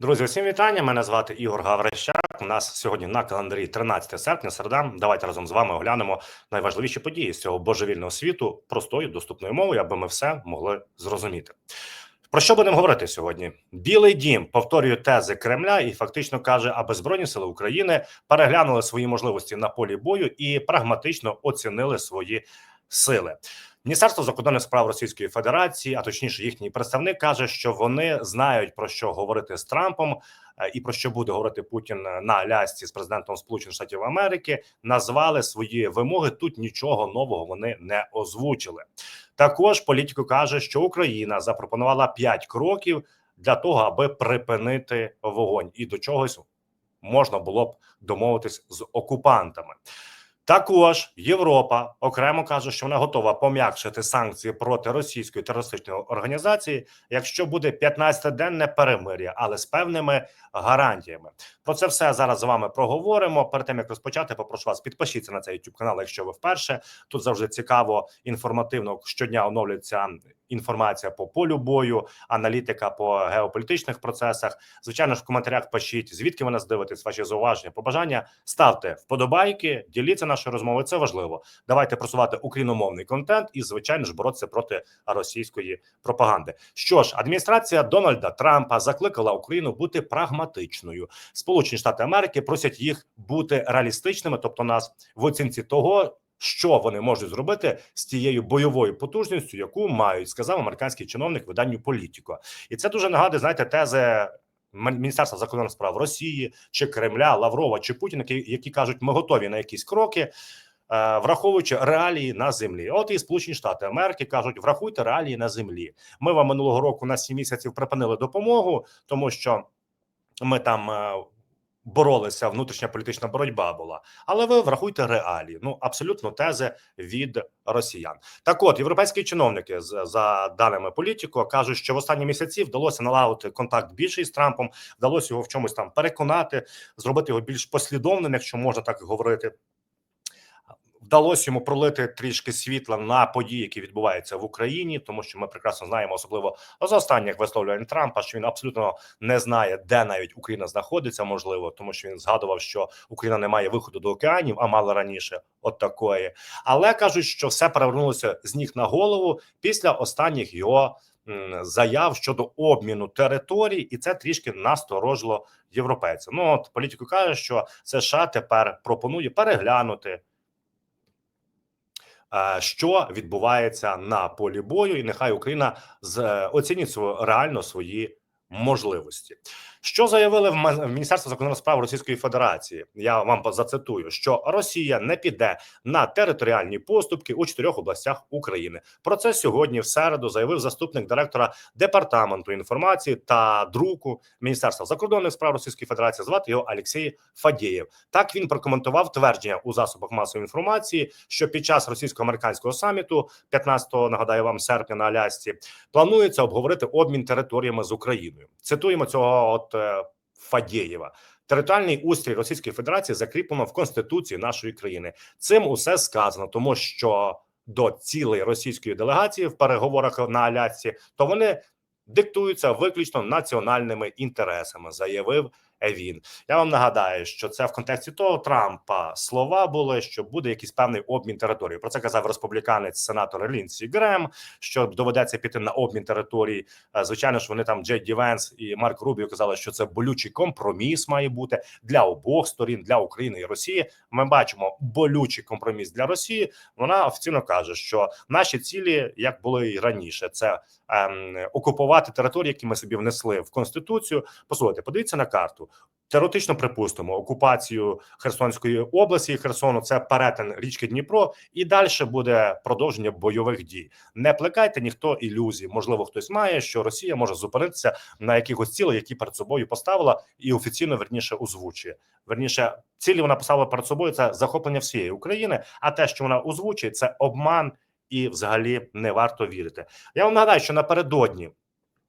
Друзі, всім вітання. Мене звати Ігор Гаврищак. У нас сьогодні на календарі 13 серпня. Середа. Давайте разом з вами оглянемо найважливіші події з цього божевільного світу простою доступною мовою, аби ми все могли зрозуміти. Про що будемо говорити сьогодні? Білий дім повторює тези Кремля і фактично каже, аби збройні сили України переглянули свої можливості на полі бою і прагматично оцінили свої сили. Міністерство закордонних справ Російської Федерації, а точніше, їхній представник каже, що вони знають про що говорити з Трампом е, і про що буде говорити Путін на Алясці з президентом Сполучених Штатів Америки. Назвали свої вимоги. Тут нічого нового вони не озвучили. Також політико каже, що Україна запропонувала п'ять кроків для того, аби припинити вогонь, і до чогось можна було б домовитись з окупантами. Також Європа окремо каже, що вона готова пом'якшити санкції проти російської терористичної організації, якщо буде 15-денне перемир'я, але з певними гарантіями. Про це все зараз з вами проговоримо. Перед тим як розпочати, попрошу вас підпишіться на цей YouTube канал, якщо ви вперше тут завжди цікаво інформативно щодня оновлюється інформація по полю бою, аналітика по геополітичних процесах. Звичайно ж, в коментарях пишіть звідки ви нас дивитесь, ваші зауваження, побажання. Ставте вподобайки, діліться нашою розмовою. Це важливо. Давайте просувати україномовний контент і, звичайно ж, боротися проти російської пропаганди. Що ж, адміністрація Дональда Трампа закликала Україну бути прагматичною. Сполучені Штати Америки просять їх бути реалістичними, тобто нас в оцінці того що вони можуть зробити з тією бойовою потужністю, яку мають, сказав американський чиновник виданню Політіко, і це дуже нагадує, знаєте, тези. Міністерства закордонних справ Росії чи Кремля, Лаврова чи Путіна, які, які кажуть, ми готові на якісь кроки, е, враховуючи реалії на землі. От і Сполучені Штати Америки кажуть: врахуйте реалії на землі. Ми вам минулого року на 7 місяців припинили допомогу, тому що ми там е, боролися, внутрішня політична боротьба була. Але ви врахуйте реалії. Ну абсолютно тези від росіян. Так, от європейські чиновники за даними політико кажуть, що в останні місяці вдалося налагодити контакт більший з Трампом, вдалося його в чомусь там переконати, зробити його більш послідовним, якщо можна так говорити вдалося йому пролити трішки світла на події, які відбуваються в Україні, тому що ми прекрасно знаємо, особливо з останніх висловлювань Трампа, що він абсолютно не знає, де навіть Україна знаходиться, можливо, тому що він згадував, що Україна не має виходу до океанів, а мала раніше от такої. Але кажуть, що все перевернулося з ніг на голову після останніх його. Заяв щодо обміну територій, і це трішки насторожило європейців. Ну от політику каже, що США тепер пропонує переглянути що відбувається на полі бою, і нехай Україна з е, оцінить реально свої можливості. Що заявили в Міністерство закордонних справ Російської Федерації? Я вам зацитую, що Росія не піде на територіальні поступки у чотирьох областях України. Про це сьогодні в середу заявив заступник директора департаменту інформації та друку Міністерства закордонних справ Російської Федерації. Звати його Олексій Фадєєв. Так він прокоментував твердження у засобах масової інформації, що під час російсько-американського саміту, 15-го, нагадаю вам серпня на Алясці, планується обговорити обмін територіями з Україною. Цитуємо цього от е, Фадєєва. Територіальний устрій Російської Федерації закріплено в Конституції нашої країни. Цим усе сказано, тому що до цілей російської делегації в переговорах на Алясці, то вони диктуються виключно національними інтересами, заявив він. Я вам нагадаю, що це в контексті того Трампа слова були, що буде якийсь певний обмін території. Про це казав республіканець сенатор Лінсі Грем, що доведеться піти на обмін території. Е, звичайно ж, вони там Джей Ді Венс і Марк Рубіо казали, що це болючий компроміс має бути для обох сторін для України і Росії. Ми бачимо болючий компроміс для Росії. Вона офіційно каже, що наші цілі, як було і раніше, це ем, окупувати території, які ми собі внесли в конституцію. Послухайте, подивіться на карту. Теоретично припустимо окупацію Херсонської області Херсону. Це перетин річки Дніпро, і далі буде продовження бойових дій. Не плекайте ніхто ілюзій. Можливо, хтось має, що Росія може зупинитися на якихось цілях, які перед собою поставила, і офіційно верніше озвучує. Верніше, цілі вона поставила перед собою це захоплення всієї України. А те, що вона озвучує, це обман і взагалі не варто вірити. Я вам нагадаю, що напередодні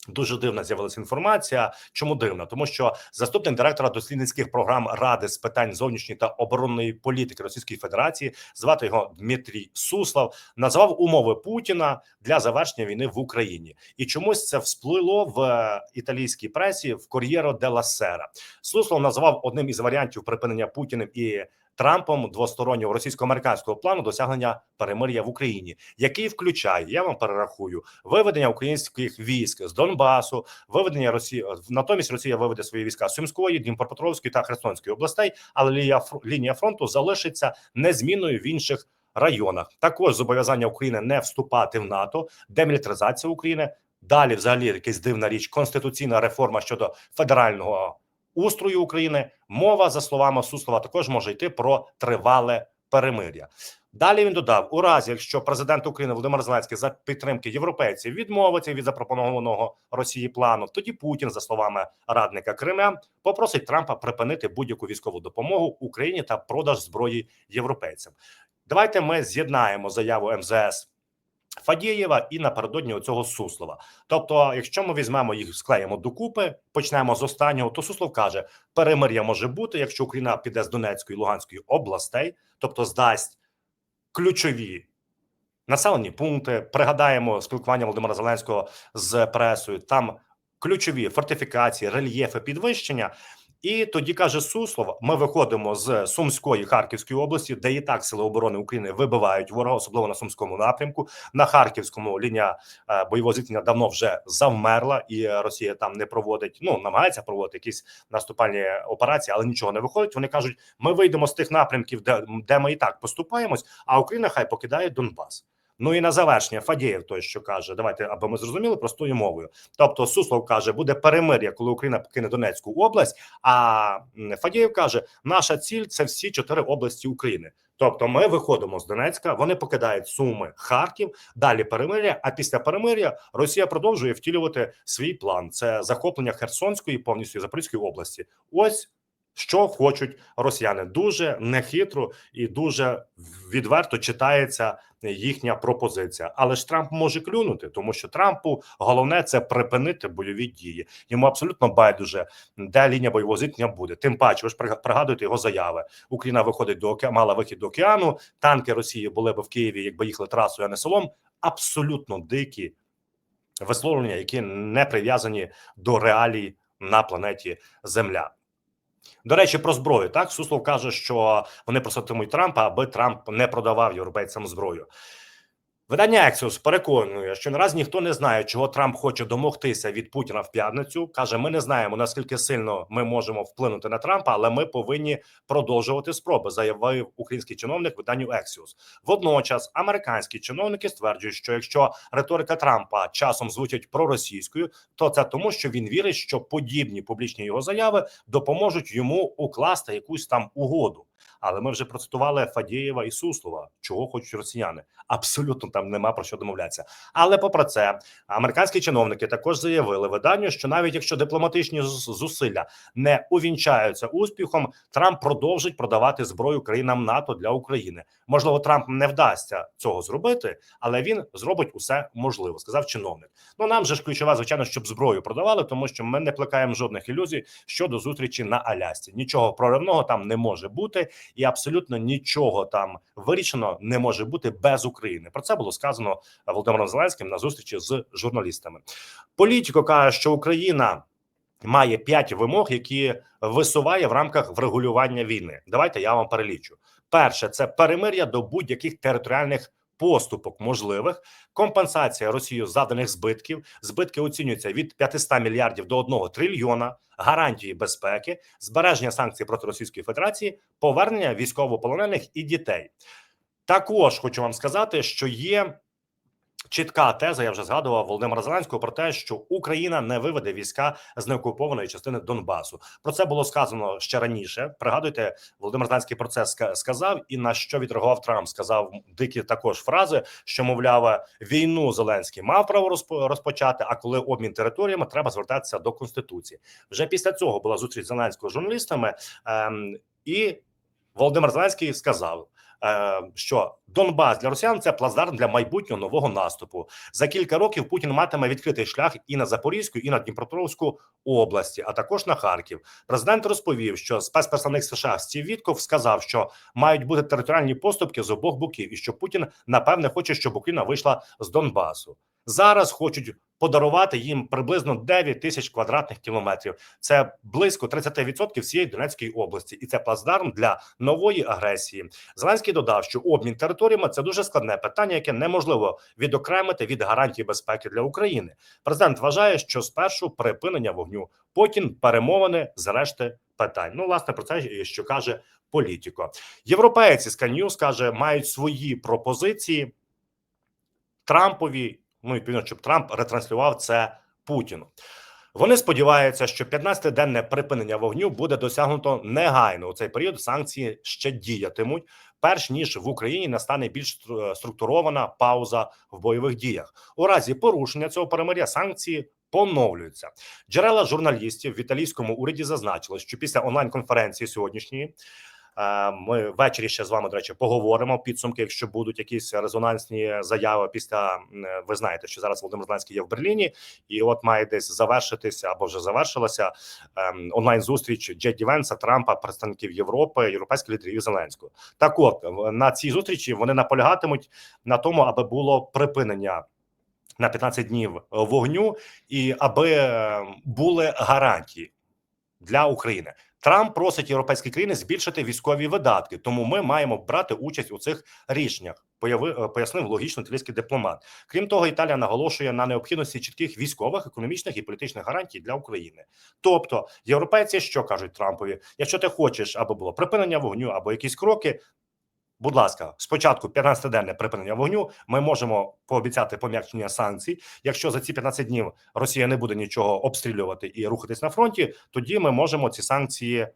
Дуже дивна з'явилася інформація. Чому дивна? Тому що заступник директора дослідницьких програм Ради з питань зовнішньої та оборонної політики Російської Федерації, звати його Дмитрій Суслав, назвав умови Путіна для завершення війни в Україні, і чомусь це всплило в е, італійській пресі в Кор'єро де Сера. Суслов назвав одним із варіантів припинення Путіним і Трампом двостороннього російсько-американського плану досягнення перемир'я в Україні, який включає я вам перерахую виведення українських військ з Донбасу, виведення Росії натомість Росія виведе свої війська з Сумської, Дніпропетровської та Херсонської областей, але лінія фронту залишиться незмінною в інших районах. Також зобов'язання України не вступати в НАТО, демілітаризація України. Далі, взагалі, якась дивна річ, конституційна реформа щодо федерального устрою України. Мова за словами Суслова також може йти про тривале перемир'я. Далі він додав: у разі, якщо президент України Володимир Зеленський за підтримки європейців відмовиться від запропонованого Росії плану, тоді Путін, за словами радника Кремля, попросить Трампа припинити будь-яку військову допомогу Україні та продаж зброї європейцям. Давайте ми з'єднаємо заяву МЗС Фадієва і напередодні цього Суслова. Тобто, якщо ми візьмемо їх, склеїмо докупи, почнемо з останнього, то Суслов каже, перемир'я може бути, якщо Україна піде з Донецької і Луганської областей, тобто здасть ключові населені пункти. Пригадаємо спілкування Володимира Зеленського з пресою. Там ключові фортифікації, рельєфи, підвищення. І тоді каже Суслов: ми виходимо з Сумської Харківської області, де і так сили оборони України вибивають ворога, особливо на сумському напрямку. На харківському лінія е, бойового зіткнення давно вже завмерла, і Росія там не проводить. Ну намагається проводити якісь наступальні операції, але нічого не виходить. Вони кажуть: ми вийдемо з тих напрямків, де, де ми і так поступаємось, а Україна хай покидає Донбас. Ну і на завершення Фадєєв той, що каже, давайте, аби ми зрозуміли простою мовою. Тобто Суслов каже, буде перемир'я, коли Україна покине Донецьку область. А Фадєєв каже, наша ціль це всі чотири області України. Тобто, ми виходимо з Донецька, вони покидають Суми, Харків, далі перемир'я. А після перемир'я Росія продовжує втілювати свій план: це захоплення Херсонської повністю Запорізької області. Ось що хочуть росіяни. Дуже нехитро і дуже відверто читається їхня пропозиція. Але ж Трамп може клюнути, тому що Трампу головне це припинити бойові дії. Йому абсолютно байдуже, де лінія бойового зіткнення буде. Тим паче, ви ж прига- пригадуєте його заяви. Україна виходить до океану, мала вихід до океану. Танки Росії були б в Києві, якби їхали трасою, а не селом. Абсолютно дикі висловлення, які не прив'язані до реалій на планеті Земля. До речі, про зброю так Суслов каже, що вони проситимуть Трампа, аби Трамп не продавав європейцям зброю. Видання Ексіус переконує, що наразі ніхто не знає, чого Трамп хоче домогтися від Путіна в п'ятницю. каже: ми не знаємо наскільки сильно ми можемо вплинути на Трампа, але ми повинні продовжувати спроби, заявив український чиновник виданню Ексіус. Водночас американські чиновники стверджують, що якщо риторика Трампа часом звучить проросійською, то це тому, що він вірить, що подібні публічні його заяви допоможуть йому укласти якусь там угоду. Але ми вже процитували Фадієва і Суслова, чого хочуть росіяни. Абсолютно там нема про що домовлятися. Але попри це, американські чиновники також заявили виданню, що навіть якщо дипломатичні зусилля не увінчаються успіхом, Трамп продовжить продавати зброю країнам НАТО для України. Можливо, Трамп не вдасться цього зробити, але він зробить усе можливе, сказав чиновник. Ну нам же ж ключова, звичайно, щоб зброю продавали, тому що ми не плекаємо жодних ілюзій щодо зустрічі на Алясці. Нічого проривного там не може бути, і абсолютно нічого там вирішено не може бути без України. Про це було сказано Володимиром Зеленським на зустрічі з журналістами. Політико каже, що Україна. Має п'ять вимог, які висуває в рамках врегулювання війни. Давайте я вам перелічу. Перше це перемир'я до будь-яких територіальних поступок можливих, компенсація Росією заданих збитків. Збитки оцінюються від 500 мільярдів до 1 трильйона, гарантії безпеки, збереження санкцій проти Російської Федерації, повернення військовополонених і дітей. Також хочу вам сказати, що є чітка теза. Я вже згадував Володимира Зеленського про те, що Україна не виведе війська з неокупованої частини Донбасу. Про це було сказано ще раніше. Пригадуйте, Володимир Зеленський про це сказав, і на що відреагував Трамп. Сказав дикі також фрази, що мовляв, війну Зеленський мав право розпочати. А коли обмін територіями, треба звертатися до конституції. Вже після цього була зустріч Зеленського з журналістами, ем, і Володимир Зеленський сказав. Е, що Донбас для Росіян це плацдарм для майбутнього нового наступу. За кілька років Путін матиме відкритий шлях і на Запорізьку, і на Дніпропетровську області, а також на Харків. Президент розповів, що спецпредставник США Стів Вітков сказав, що мають бути територіальні поступки з обох боків, і що Путін напевне хоче, щоб Україна вийшла з Донбасу. Зараз хочуть подарувати їм приблизно 9 тисяч квадратних кілометрів. Це близько 30% всієї Донецької області, і це плацдарм для нової агресії. Зеленський додав, що обмін територіями це дуже складне питання, яке неможливо відокремити від гарантій безпеки для України. Президент вважає, що спершу припинення вогню, потім перемовини з решти питань. Ну, власне, про це що каже політико. Європейці з News, каже, мають свої пропозиції Трампові. Ну відповідно, щоб Трамп ретранслював це Путіну. Вони сподіваються, що 15-денне припинення вогню буде досягнуто негайно. У цей період санкції ще діятимуть, перш ніж в Україні настане більш структурована пауза в бойових діях. У разі порушення цього перемиря санкції поновлюються. Джерела журналістів в італійському уряді зазначили, що після онлайн-конференції сьогоднішньої. Е, ми ввечері ще з вами до речі поговоримо підсумки. Якщо будуть якісь резонансні заяви після е, ви знаєте, що зараз Володимир Зеленський є в Берліні, і от має десь завершитися або вже завершилася ем, онлайн зустріч Джеді Венса, Трампа, представників Європи, європейських лідерів Зеленського. Так, от на цій зустрічі вони наполягатимуть на тому, аби було припинення. На 15 днів вогню, і аби ем, були гарантії для України. Трамп просить європейські країни збільшити військові видатки, тому ми маємо брати участь у цих рішеннях. Пояснив логічно італійський дипломат. Крім того, Італія наголошує на необхідності чітких військових, економічних і політичних гарантій для України. Тобто, європейці, що кажуть Трампові, якщо ти хочеш, аби було припинення вогню або якісь кроки, Будь ласка, спочатку 15-денне припинення вогню. Ми можемо пообіцяти пом'якшення санкцій. Якщо за ці 15 днів Росія не буде нічого обстрілювати і рухатись на фронті, тоді ми можемо ці санкції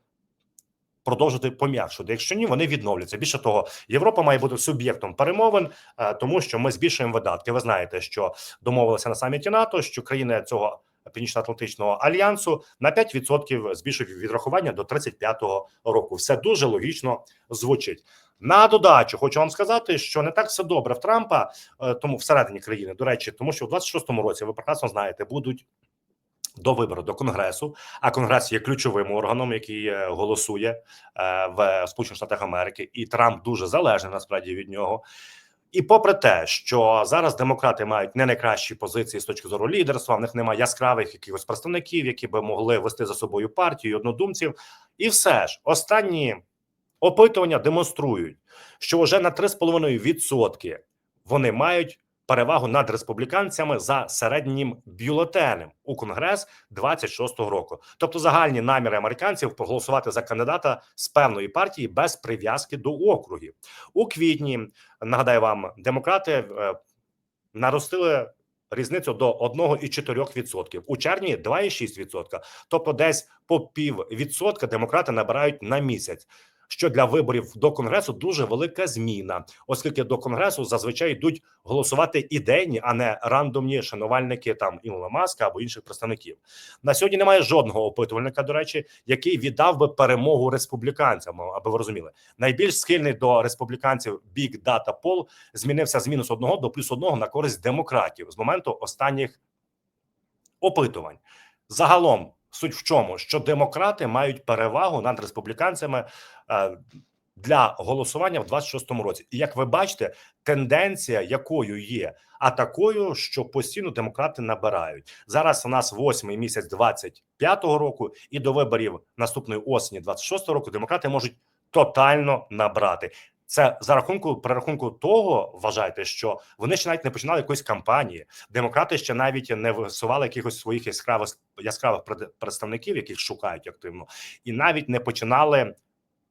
продовжити пом'якшувати. Якщо ні, вони відновляться. Більше того, Європа має бути суб'єктом перемовин, е, тому що ми збільшуємо видатки. Ви знаєте, що домовилися на саміті НАТО, що країни цього. Північно-Атлантичного альянсу на 5% збільшують відрахування до 35-го року. Все дуже логічно звучить. На додачу хочу вам сказати, що не так все добре в Трампа, е, тому всередині країни до речі, тому що в 26-му році ви прекрасно знаєте, будуть. До вибору до конгресу, а конгрес є ключовим органом, який е, голосує е, в Сполучених Штатах Америки, і Трамп дуже залежний насправді від нього. І попри те, що зараз демократи мають не найкращі позиції з точки зору лідерства, в них немає яскравих якихось представників, які би могли вести за собою партію однодумців, і все ж останні опитування демонструють, що вже на 3,5% вони мають перевагу над республіканцями за середнім бюлетенем у конгрес 26-го року. Тобто загальні наміри американців проголосувати за кандидата з певної партії без прив'язки до округів у квітні. Нагадаю вам, демократи е, наростили. Різницю до 1,4%. у червні 2,6%. Тобто, десь по пів відсотка демократи набирають на місяць що для виборів до конгресу дуже велика зміна, оскільки до конгресу зазвичай йдуть голосувати ідейні, а не рандомні шанувальники там Ілона Маска або інших представників. На сьогодні немає жодного опитувальника, до речі, який віддав би перемогу республіканцям, аби ви розуміли, найбільш схильний до республіканців Big Data Poll змінився з мінус одного до плюс одного на користь демократів з моменту останніх опитувань. Загалом Суть в чому, що демократи мають перевагу над республіканцями е, для голосування в 26-му році. І як ви бачите, тенденція якою є, а такою, що постійно демократи набирають зараз. У нас восьмий місяць 25-го року, і до виборів наступної осені 26-го року демократи можуть тотально набрати. Це за рахунку прорахунку того, вважайте, що вони ще навіть не починали якоїсь кампанії. Демократи ще навіть не висували якихось своїх яскравих яскравих представників, яких шукають активно, і навіть не починали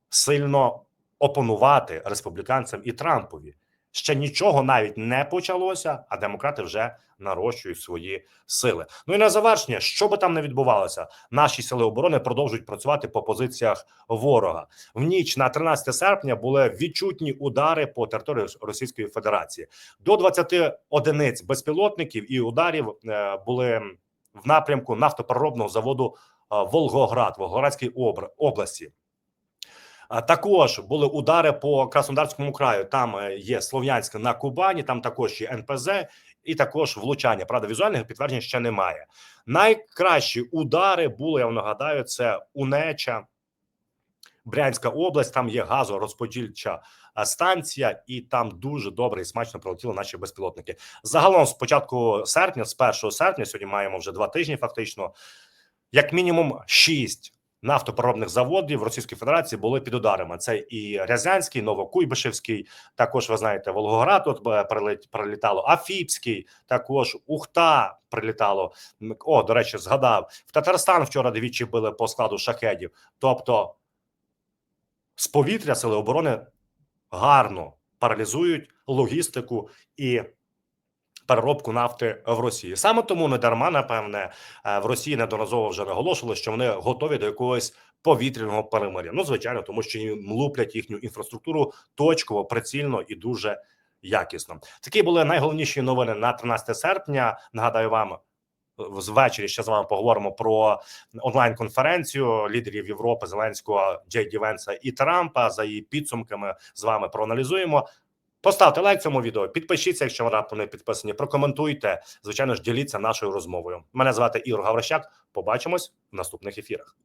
сильно опонувати республіканцям і Трампові. Ще нічого навіть не почалося, а демократи вже нарощують свої сили. Ну і на завершення, що би там не відбувалося, наші сили оборони продовжують працювати по позиціях ворога. В ніч на 13 серпня були відчутні удари по території Російської Федерації. До 20 одиниць безпілотників і ударів е, були в напрямку нафтопереробного заводу е, Волгоград, Волгоградській області. Також були удари по Краснодарському краю. Там е, є Слов'янське на Кубані, там також є НПЗ, і також влучання. Правда, візуальних підтверджень ще немає. Найкращі удари були, я вам нагадаю, це Унеча, Брянська область. Там є газорозподільча е, станція, і там дуже добре і смачно прилетіли наші безпілотники. Загалом, з початку серпня, з 1 серпня, сьогодні маємо вже два тижні. Фактично, як мінімум, шість нафтопереробних заводів в Російській Федерації були під ударами. Це і Рязанський, Новокуйбишевський, також ви знаєте, Волгоград тут е, прилітало, Афіпський, також Ухта прилітало. О, до речі, згадав в Татарстан вчора двічі били по складу шахедів. Тобто з повітря сили оборони гарно паралізують логістику і переробку нафти в Росії. Саме тому не дарма, напевне, е, в Росії неодноразово вже наголошували, що вони готові до якогось повітряного перемиря. Ну, звичайно, тому що їм луплять їхню інфраструктуру точково, прицільно і дуже якісно. Такі були найголовніші новини на 13 серпня. Нагадаю вам. Ввечері ще з вами поговоримо про онлайн-конференцію лідерів Європи Зеленського, Джей Ді Венса і Трампа. За її підсумками з вами проаналізуємо. Поставте лайк цьому відео, підпишіться, якщо ви раптом не підписані. Прокоментуйте. Звичайно ж, діліться нашою розмовою. Мене звати Ігор Гаврищак. Побачимось в наступних ефірах.